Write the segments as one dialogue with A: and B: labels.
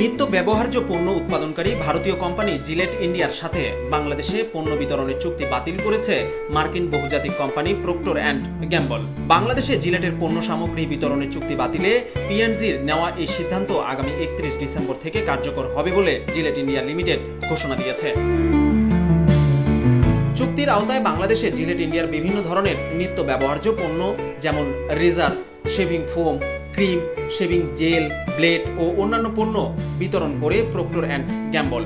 A: নিত্য ব্যবহার্য পণ্য উৎপাদনকারী ভারতীয় কোম্পানি জিলেট ইন্ডিয়ার সাথে বাংলাদেশে পণ্য বিতরণের চুক্তি বাতিল করেছে মার্কিন বহুজাতিক কোম্পানি প্রক্টর অ্যান্ড গ্যাম্বল। বাংলাদেশে জিলেটের পণ্য সামগ্রী বিতরণের চুক্তি বাতিলে পিএনজির নেওয়া এই সিদ্ধান্ত আগামী একত্রিশ ডিসেম্বর থেকে কার্যকর হবে বলে জিলেট ইন্ডিয়া লিমিটেড ঘোষণা দিয়েছে। চুক্তির আওতায় বাংলাদেশে জিলেট ইন্ডিয়ার বিভিন্ন ধরনের নিত্য ব্যবহার্য পণ্য যেমন razor shaving foam cream shaving gel, blade ও অন্যান্য পণ্য বিতরণ করে Procter and Gamble.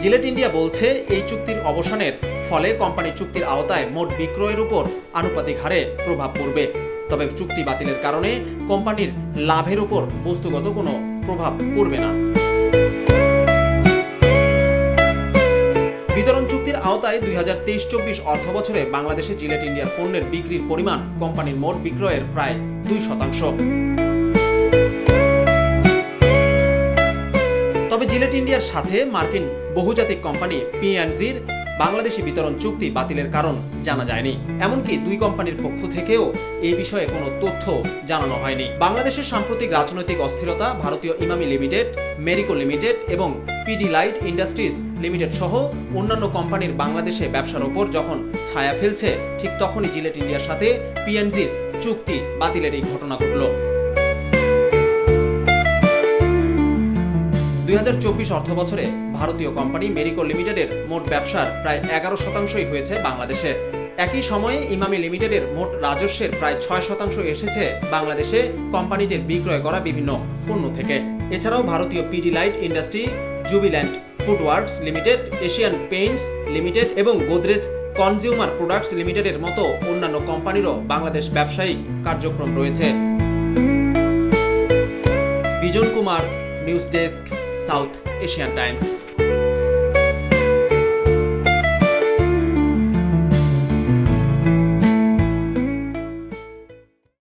A: Gillette India বলছে, এই চুক্তির অবসানের ফলে কোম্পানি চুক্তির আওতায় মোট বিক্রয়ের উপর আনুপাতিক হারে প্রভাব পড়বে। তবে চুক্তি বাতিলের কারণে কোম্পানির লাভের উপর বস্তুগত কোনো প্রভাব পড়বে না। বিতরণ চুক্তির আওতায় দুই হাজার তেইশ চব্বিশ অর্থ বছরে বাংলাদেশে জিলেট ইন্ডিয়ার পণ্যের বিক্রির পরিমাণ কোম্পানির মোট বিক্রয়ের প্রায় দুই শতাংশ। তবে জিলেট ইন্ডিয়ার সাথে মার্কিন বহুজাতিক কোম্পানি পিএনজির বাংলাদেশি বিতরণ চুক্তি বাতিলের কারণ জানা যায়নি। এমনকি দুই কোম্পানির পক্ষ থেকেও এই বিষয়ে কোনো তথ্য জানানো হয়নি। বাংলাদেশের সাম্প্রতিক রাজনৈতিক অস্থিরতা ভারতীয় ইমামি লিমিটেড, মেরিকো লিমিটেড এবং পিডি লাইট ইন্ডাস্ট্রিজ লিমিটেড সহ অন্যান্য কোম্পানির বাংলাদেশে ব্যবসার ওপর যখন ছায়া ফেলছে, ঠিক তখনই জিলেট ইন্ডিয়ার সাথে পিএনজির চুক্তি বাতিলের এই ঘটনা ঘটল। দুই হাজার চব্বিশ অর্থ বছরে ভারতীয় কোম্পানি মেরিকো লিমিটেডের মোট ব্যবসার প্রায় এগারো শতাংশই হয়েছে বাংলাদেশে। একই সময়ে ইমামি লিমিটেডের মোট রাজস্বের প্রায় ছয় শতাংশ এসেছে বাংলাদেশে কোম্পানিটির বিক্রয় করা বিভিন্ন পণ্য থেকে। এছাড়াও ভারতীয় Pidilite Industry Jubilant FoodWorks Limited Asian Paints Limited এবং গোদরেজ কনজিউমার প্রোডাক্টস লিমিটেডের মতো অন্যান্য কোম্পানিরও বাংলাদেশ ব্যবসায়িক কার্যক্রম রয়েছে। Bijan Kumar news desk South Asian Times